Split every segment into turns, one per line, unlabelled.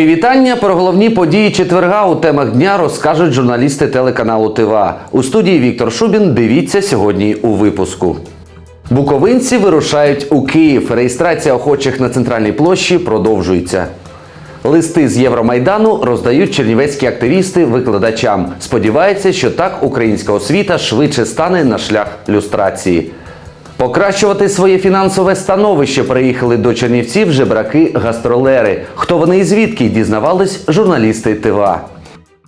Мої вітання про головні події четверга у темах дня розкажуть журналісти телеканалу ТВА. У студії Віктор Шубін. Дивіться сьогодні у випуску. Буковинці вирушають у Київ. Реєстрація охочих на центральній площі продовжується. Листи з Євромайдану роздають чернівецькі активісти викладачам. Сподіваються, що так українська освіта швидше стане на шлях люстрації. Покращувати своє фінансове становище приїхали до Чернівців жебраки-гастролери. Хто вони і звідки дізнавались журналісти ТВА.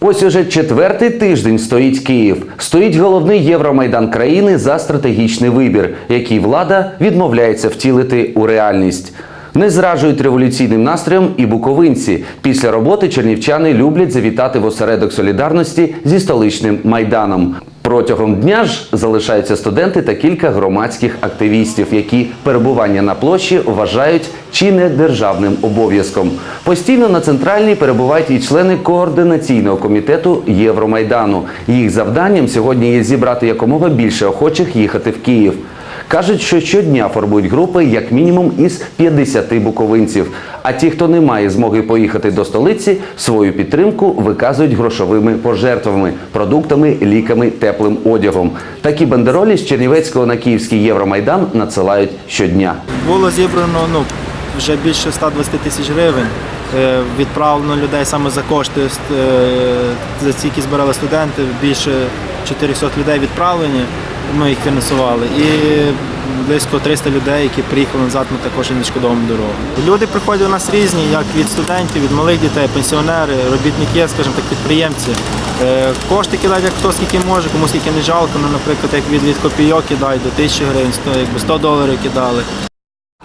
Ось уже четвертий тиждень стоїть Київ. Стоїть головний Євромайдан країни за стратегічний вибір, який влада відмовляється втілити у реальність. Не зраджують революційним настроєм і буковинці. Після роботи чернівчани люблять завітати в осередок солідарності зі столичним майданом. Протягом дня ж залишаються студенти та кілька громадських активістів, які перебування на площі вважають чи не державним обов'язком. Постійно на центральній перебувають і члени координаційного комітету Євромайдану. Їх завданням сьогодні є зібрати якомога більше охочих їхати в Київ. Кажуть, що щодня формують групи як мінімум із 50 буковинців. А ті, хто не має змоги поїхати до столиці, свою підтримку виказують грошовими пожертвами, продуктами, ліками, теплим одягом. Такі бандеролі з Чернівецького на Київський Євромайдан надсилають щодня.
Було зібрано ну, вже більше 120 тисяч гривень. Е, Відправлено людей саме за кошти, е, за ці, які збирали студенти, більше 400 людей відправлені, ми їх фінансували. І близько 300 людей, які приїхали назад, ми також не шкодуємо дорогу. Люди приходять у нас різні, як від студентів, від малих дітей, пенсіонери, робітники, скажімо так, підприємці. Е, Кошти кидають як хто скільки може, кому скільки не жалко. Ну, наприклад, як від, від копійок кидають до 1000 гривень, 100, якби 100 доларів кидали.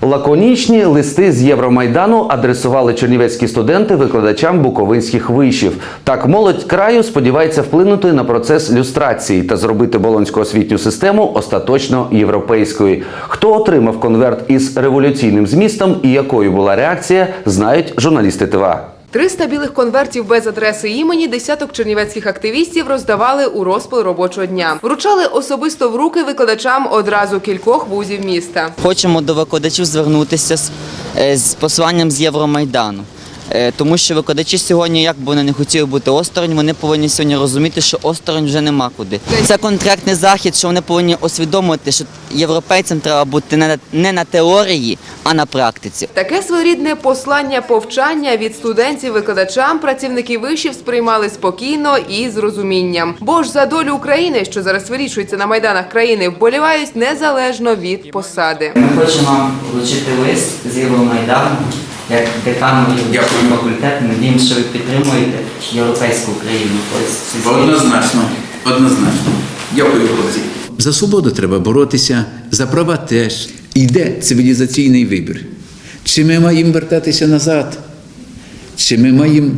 Лаконічні листи з Євромайдану адресували чернівецькі студенти викладачам буковинських вишів. Так, молодь краю сподівається вплинути на процес люстрації та зробити болонську освітню систему остаточно європейською. Хто отримав конверт із революційним змістом і якою була реакція, знають журналісти ТВА.
300 білих конвертів без адреси імені десяток чернівецьких активістів роздавали у розпал робочого дня. Вручали особисто в руки викладачам одразу кількох вузів міста.
Хочемо до викладачів звернутися з, е, з посиланням з Євромайдану. Е, Тому що викладачі сьогодні, як би вони не хотіли бути осторонь, вони повинні сьогодні розуміти, що осторонь вже нема куди. Це конкретний захід, що вони повинні усвідомити, що європейцям треба бути не на, не на теорії, а на практиці.
Таке своєрідне послання повчання від студентів викладачам працівники вишів сприймали спокійно і з розумінням. Бо ж за долю України, що зараз вирішується на майданах країни, вболівають незалежно від посади.
Ми хочемо вам вручити лист з Євромайдану, як декану факультету. Надіємося, що ви підтримуєте європейську Україну. Ось
Однозначно, однозначно. Дякую, хлопці. За свободу треба боротися, за права теж. Йде цивілізаційний вибір. Чи ми маємо вертатися назад, чи ми маємо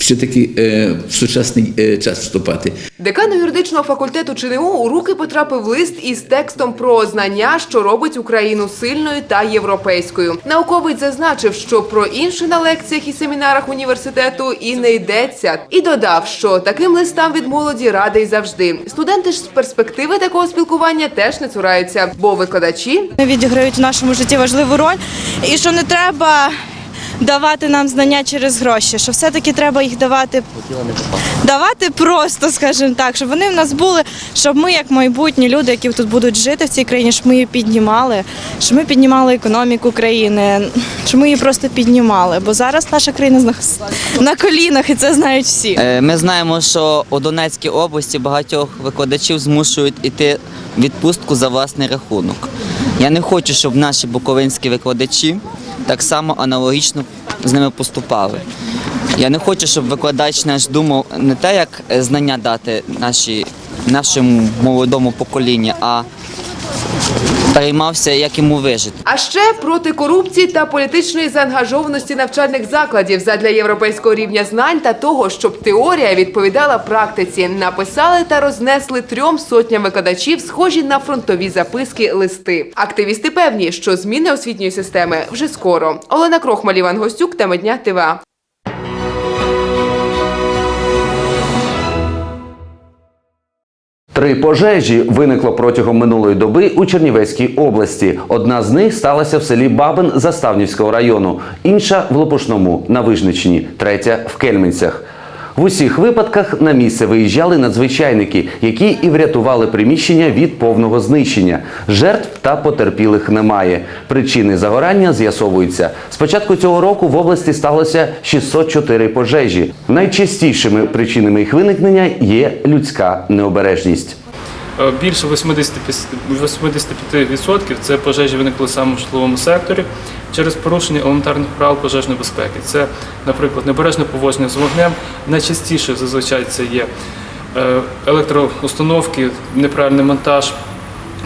все-таки е, в сучасний е, час вступати.
Декану юридичного факультету ЧНУ у руки потрапив лист із текстом про знання, що робить Україну сильною та європейською. Науковець зазначив, що про інше на лекціях і семінарах університету і не йдеться, і додав, що таким листам від молоді радий завжди. Студенти ж з перспективи такого спілкування теж не цураються, бо викладачі
відіграють в нашому житті важливу роль, і що не треба давати нам знання через гроші, що все-таки треба їх давати, давати просто, скажімо так, щоб вони в нас були, щоб ми, як майбутні люди, які тут будуть жити в цій країні, щоб ми її піднімали, щоб ми піднімали економіку країни, щоб ми її просто піднімали. Бо зараз наша країна на колінах, і це знають всі.
Е, Ми знаємо, що у Донецькій області багатьох викладачів змушують іти відпустку за власний рахунок. Я не хочу, щоб наші буковинські викладачі так само аналогічно з ними поступали. Я не хочу, щоб викладач наш думав не те, як знання дати наші, нашому молодому поколінню, а переймався, як йому вижити.
А ще проти корупції та політичної заангажованості навчальних закладів задля європейського рівня знань та того, щоб теорія відповідала практиці, написали та рознесли трьом сотням викладачів схожі на фронтові записки листи. Активісти певні, що зміни освітньої системи вже скоро. Олена Крохмаль, Іван Гостюк, тема дня ТВА.
Три пожежі виникло протягом минулої доби у Чернівецькій області. Одна з них сталася в селі Бабин Заставнівського району, інша в Лопушному на Вижничні, третя в Кельменцях. В усіх випадках на місце виїжджали надзвичайники, які і врятували приміщення від повного знищення. Жертв та потерпілих немає. Причини загорання з'ясовуються. З початку цього року в області сталося 604 пожежі. Найчастішими причинами їх виникнення є людська необережність.
Е, Більше 85% 85% це пожежі виникли саме в житловому секторі через порушення елементарних правил пожежної безпеки. Це, наприклад, небережне поводження з вогнем. Найчастіше зазвичай це є е, електроустановки, неправильний монтаж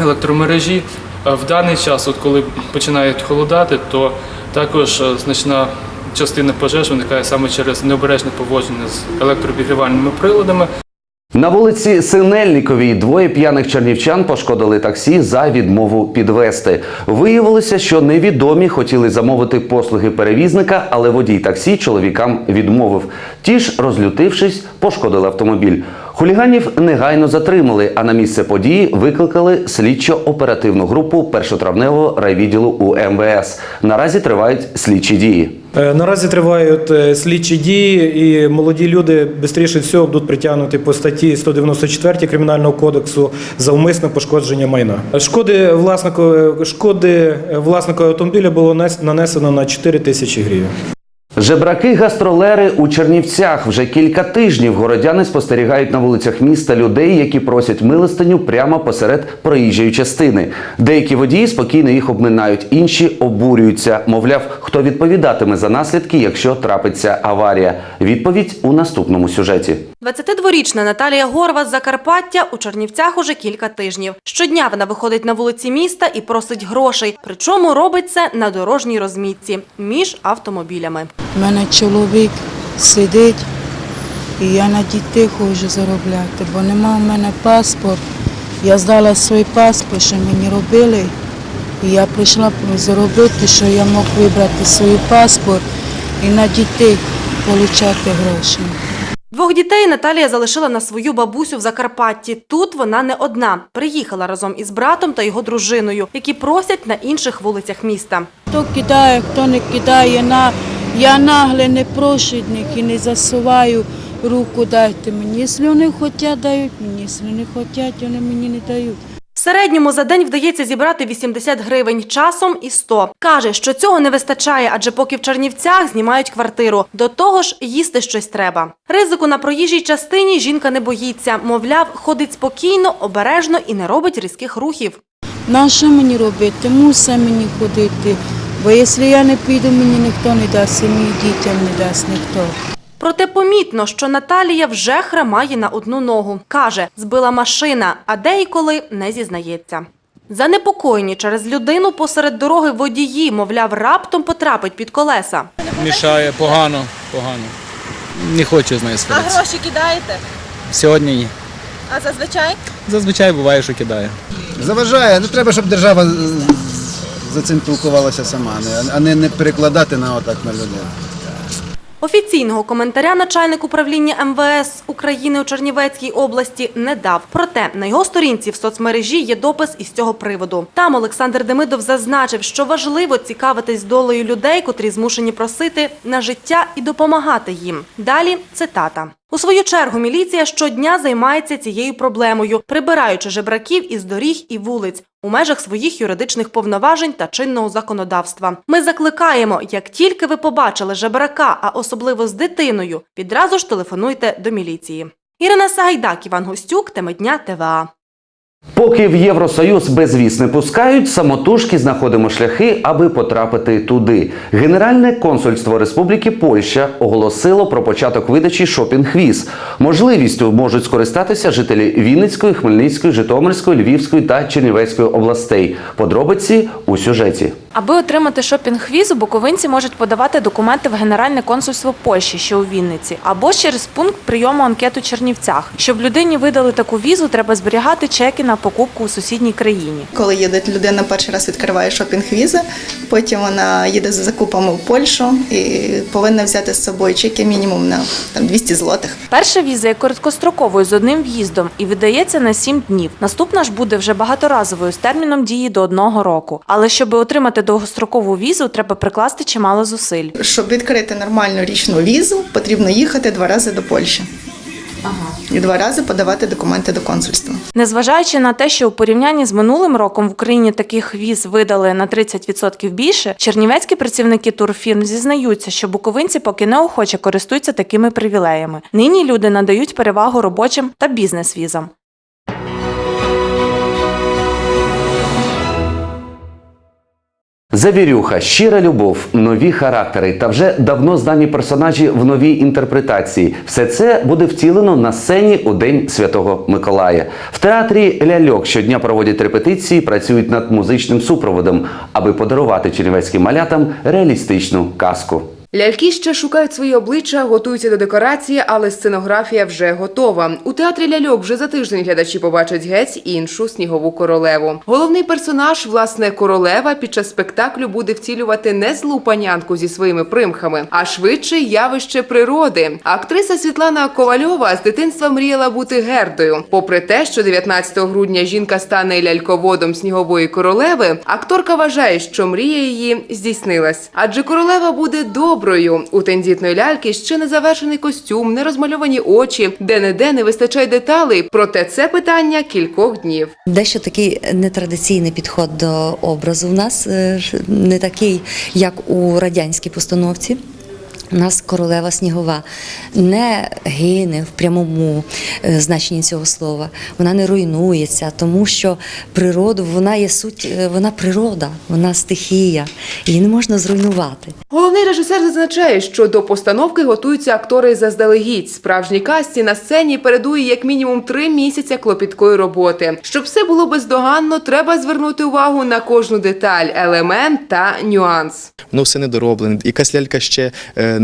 електромережі. Е, В даний час, от коли починають холодати, то також значна частина пожеж виникає саме через необережне поводження з електрообігрівальними приладами.
На вулиці Синельниковій двоє п'яних чернівчан пошкодили таксі за відмову підвести. Виявилося, що невідомі хотіли замовити послуги перевізника, але водій таксі чоловікам відмовив. Ті ж, розлютившись, пошкодили автомобіль. Хуліганів негайно затримали, а на місце події викликали слідчо-оперативну групу першотравневого райвідділу УМВС. Наразі тривають слідчі дії.
Е, Наразі тривають е, слідчі дії, і молоді люди швидше всього будуть притягнуті по статті 194 Кримінального кодексу за умисне пошкодження майна. Шкоди власнику, шкоди власнику автомобіля було нес- нанесено на 4 тисячі гривень.
Жебраки-гастролери у Чернівцях вже кілька тижнів городяни спостерігають на вулицях міста людей, які просять милостиню прямо посеред проїжджої частини. Деякі водії спокійно їх обминають, інші обурюються. Мовляв, хто відповідатиме за наслідки, якщо трапиться аварія. Відповідь у наступному сюжеті.
22-річна Наталія Горва з Закарпаття у Чернівцях уже кілька тижнів. Щодня вона виходить на вулиці міста і просить грошей. Причому робить це на дорожній розмітці між автомобілями.
У мене чоловік сидить, і я на дітей хочу заробляти, бо нема в мене паспорт. Я здала свій паспорт, що мені робили. І я прийшла заробити, що я мог вибрати свій паспорт і на дітей отримати гроші.
Двох дітей Наталія залишила на свою бабусю в Закарпатті. Тут вона не одна. Приїхала разом із братом та його дружиною, які просять на інших вулицях міста.
Хто кидає, хто не кидає, на... я нагле не прошідник і не засуваю руку, дайте мені. Якщо вони хочуть, дають мені, якщо не хочуть, вони мені не дають.
Середньому за день вдається зібрати 80 гривень, часом і 100. Каже, що цього не вистачає, адже поки в Чернівцях знімають квартиру. До того ж, їсти щось треба. Ризику на проїжджій частині жінка не боїться. Мовляв, ходить спокійно, обережно і не робить різких рухів.
На що мені робити? Мусить мені ходити. Бо якщо я не піду, мені ніхто не дасть, і моїм дітям не дасть ніхто.
Проте помітно, що Наталія вже хромає на одну ногу. Каже, збила машина, а деяколи не зізнається. Занепокоєні через людину посеред дороги водії, мовляв, раптом потрапить під колеса.
мішає погано, погано. Не хочу з нею сваритися.
гроші кидаєте?
Сьогодні ні.
А зазвичай?
Зазвичай буває, що кидаю.
Заважає. Ну треба, щоб держава за цим пілкувалася сама, не- а не, не перекладати на отак на людей.
Офіційного коментаря начальник управління МВС України у Чернівецькій області не дав. Проте на його сторінці в соцмережі є допис із цього приводу. Там Олександр Демидов зазначив, що важливо цікавитись долею людей, котрі змушені просити на життя і допомагати їм. Далі цитата. У свою чергу міліція щодня займається цією проблемою, прибираючи жебраків із доріг і вулиць у межах своїх юридичних повноважень та чинного законодавства. Ми закликаємо, як тільки ви побачили жебрака, а особливо з дитиною, відразу ж телефонуйте до міліції. Ірина Сагайдак, Іван Гостюк, Темедня ТВА.
Поки в Євросоюз безвіз не пускають, самотужки знаходимо шляхи, аби потрапити туди. Генеральне консульство Республіки Польща оголосило про початок видачі шопінг-віз. Можливістю можуть скористатися жителі Вінницької, Хмельницької, Житомирської, Львівської та Чернівецької областей. Подробиці у сюжеті.
Аби отримати шопінг-візу, буковинці можуть подавати документи в Генеральне консульство Польщі, що у Вінниці, або ж через пункт прийому анкет у Чернівцях. Щоб людині видали таку візу, треба зберігати чеки на покупку у сусідній країні.
Коли їде людина перший раз відкриває шопінг-візи, потім вона їде за закупами в Польщу і повинна взяти з собою чеки мінімум на там 200 злотих.
Перша віза є короткостроковою з одним в'їздом і видається на 7 днів. Наступна ж буде вже багаторазовою з терміном дії до одного року. Але щоб отримати довгострокову візу, треба прикласти чимало зусиль.
Щоб відкрити нормальну річну візу, потрібно їхати два рази до Польщі. І два рази подавати документи до консульства.
Незважаючи на те, що у порівнянні з минулим роком в Україні таких віз видали на 30% більше, чернівецькі працівники турфірм зізнаються, що буковинці поки неохоче користуються такими привілеями. Нині люди надають перевагу робочим та бізнес-візам.
Завірюха, щира любов, нові характери та вже давно знані персонажі в новій інтерпретації. Все це буде втілено на сцені у День Святого Миколая. В театрі ляльок щодня проводять репетиції, працюють над музичним супроводом, аби подарувати чернівецьким малятам реалістичну казку.
Ляльки ще шукають свої обличчя, готуються до декорації, але сценографія вже готова. У театрі ляльок вже за тиждень глядачі побачать геть іншу снігову королеву. Головний персонаж, власне, королева, під час спектаклю буде втілювати не злу панянку зі своїми примхами, а швидше явище природи. Актриса Світлана Ковальова з дитинства мріяла бути гердою. Попри те, що 19 грудня жінка стане ляльководом снігової королеви, акторка вважає, що мрія її здійснилась. Адже королева буде доброю. У тендітної ляльки ще не завершений костюм, не розмальовані очі, де не де не вистачає деталей. Проте це питання кількох днів.
Дещо такий нетрадиційний підход до образу в нас, е, не такий, як у радянській постановці. У нас королева снігова не гине в прямому е, значенні цього слова. Вона не руйнується, тому що природу вона є суть, е, вона природа, вона стихія, її не можна зруйнувати.
Головний режисер зазначає, що до постановки готуються актори заздалегідь. Справжній касті на сцені передує як мінімум три місяці клопіткої роботи. Щоб все було бездоганно, треба звернути увагу на кожну деталь, елемент та нюанс.
Воно все недороблене. Якась лялька ще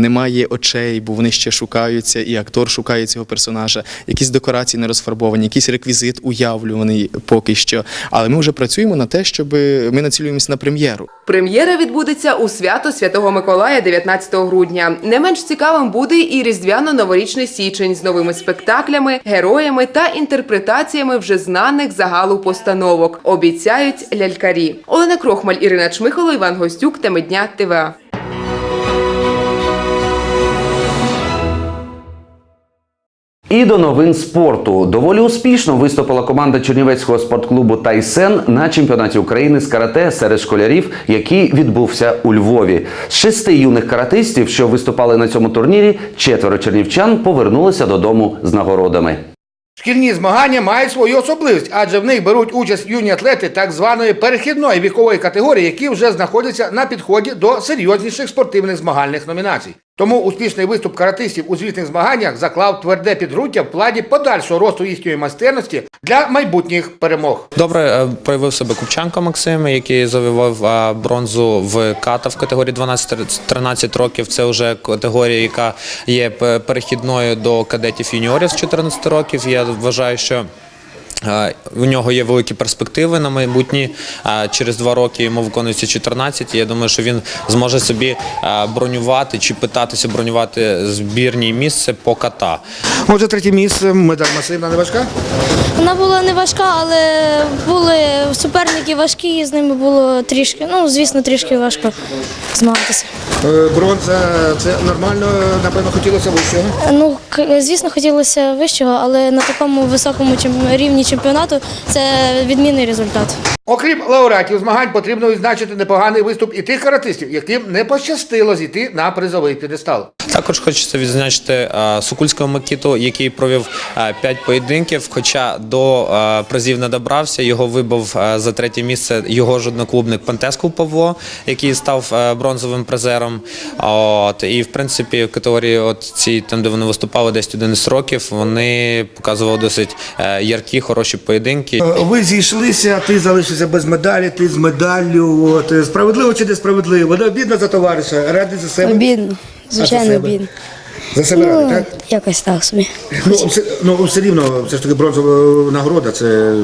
не має очей, бо вони ще шукаються, і актор шукає цього персонажа. Якісь декорації не розфарбовані, якийсь реквізит уявлюваний поки що. Але ми вже працюємо на те, щоб ми націлюємося на прем'єру.
Прем'єра відбудеться у свято Святого Миколая 19 грудня. Не менш цікавим буде і різдвяно-новорічний січень з новими спектаклями, героями та інтерпретаціями вже знаних загалу постановок. Обіцяють лялькарі. Олена Крохмаль, Ірина Чмихало, Іван Гостюк. Теми дня ТВА.
І до новин спорту доволі успішно виступила команда Чернівецького спортклубу Тайсен на чемпіонаті України з карате серед школярів, який відбувся у Львові. З шести юних каратистів, що виступали на цьому турнірі, четверо чернівчан повернулися додому з нагородами.
Шкільні змагання мають свою особливість, адже в них беруть участь юні атлети так званої перехідної вікової категорії, які вже знаходяться на підході до серйозніших спортивних змагальних номінацій. Тому успішний виступ каратистів у звітних змаганнях заклав тверде підґрунтя в плані подальшого росту їхньої майстерності для майбутніх перемог.
Добре е, проявив себе Купченко Максим, який завоював е, бронзу в ката в категорії 12-13 років. Це вже категорія, яка є перехідною до кадетів юніорів з 14 років. Я вважаю, що е, у нього є великі перспективи на майбутнє. Через два роки йому виконується 14. І я думаю, що він зможе собі бронювати чи питатися бронювати збірні місце по ката.
Отже, третє місце медаль масивна не важка.
Вона була не важка, але були суперники важкі, і з ними було трішки, ну, звісно, трішки важко змагатися.
Е, Бронза це нормально, напевно, хотілося вищого.
Ну, звісно, хотілося вищого, але на такому високому чем- рівні чемпіонату це відмінний результат.
Окрім лауреатів змагань, потрібно відзначити непоганий виступ і тих каратистів, яким не пощастило зійти на призовий п'єдестал.
Також хочеться відзначити е, Сокульського Микіту, який провів 5 поєдинків, хоча до е, призів не добрався. Його вибив е, за третє місце його ж одноклубник Пантесков Павло, який став е, бронзовим призером. Макаром. От, і в принципі в категорії от ці, там, де вони виступали 10-11 років, вони показували досить е, яркі, хороші поєдинки.
Е, Ви зійшлися, ти залишився без медалі, ти з медаллю. От. е, Справедливо чи несправедливо? Не обідно за товариша, ради за себе.
Обідно, звичайно,
себе?
обідно.
За себе ради,
Ну,
так?
якось так собі.
Ну все, ну, все рівно, все ж таки бронзова нагорода, це е,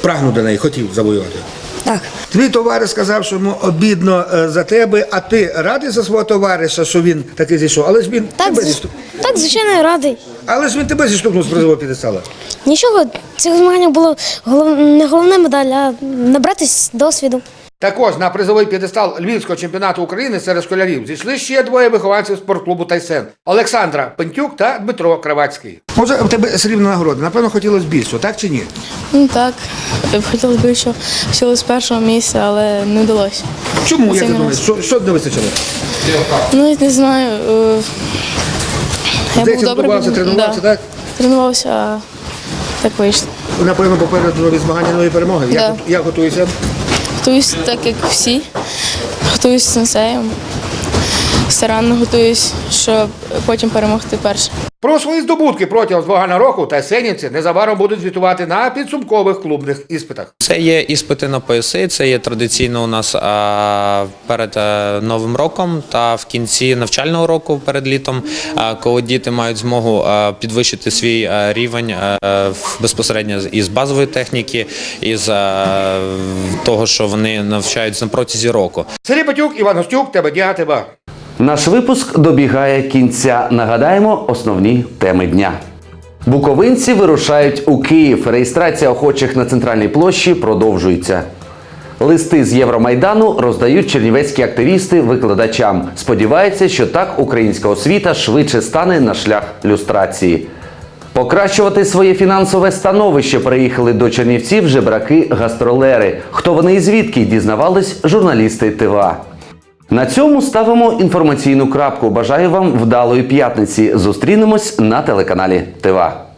прагнув до неї, хотів завоювати.
Так.
Твій товариш сказав, що йому обідно е, за тебе, а ти радий за свого товариша, що він таки зійшов. Але ж він тебе
зв- Так, звичайно, радий.
Але ж він тебе зіштовхнув з призового підестала.
Нічого, цього змагання було голов... не головне медаль, а набратись досвіду.
Також на призовий п'єдестал Львівського чемпіонату України серед школярів зійшли ще двоє вихованців спортклубу Тайсен Олександра Пентюк та Дмитро Кравацький. Може, в тебе срібна нагорода. Напевно, хотілося більше, так чи ні?
Ну так, хотілося б, що хотілося з першого місця, але не вдалося.
Чому як
Це
ти думаєш? Що, що не вистачило?
Ну, не знаю. е, Я
Здається,
був добре
тренувався,
да.
так?
Тренувався, а так вийшло.
Напевно, попереду нові змагання, нові перемоги. Як,
Да.
як готуєшся?
Готуюсь так, як всі. Готуюсь сенсеєм. Старанно готуюсь, щоб потім перемогти перше.
Про свої здобутки протягом змагального року тайсенівці незабаром будуть звітувати на підсумкових клубних іспитах.
Це є іспити на пояси, це є традиційно у нас перед е, Новим роком та в кінці навчального року перед літом, коли діти мають змогу підвищити свій рівень безпосередньо із базової техніки, із того, що вони навчаються на протязі року.
Сергій Петюк, Іван Гостюк, тебе діга,
Наш випуск добігає кінця. Нагадаємо основні теми дня. Буковинці вирушають у Київ. Реєстрація охочих на центральній площі продовжується. Листи з Євромайдану роздають чернівецькі активісти викладачам. Сподіваються, що так українська освіта швидше стане на шлях люстрації. Покращувати своє фінансове становище приїхали до Чернівців жебраки-гастролери. Хто вони і звідки дізнавались журналісти ТВА. На цьому ставимо інформаційну крапку. Бажаю вам вдалої п'ятниці. Зустрінемось на телеканалі ТВА.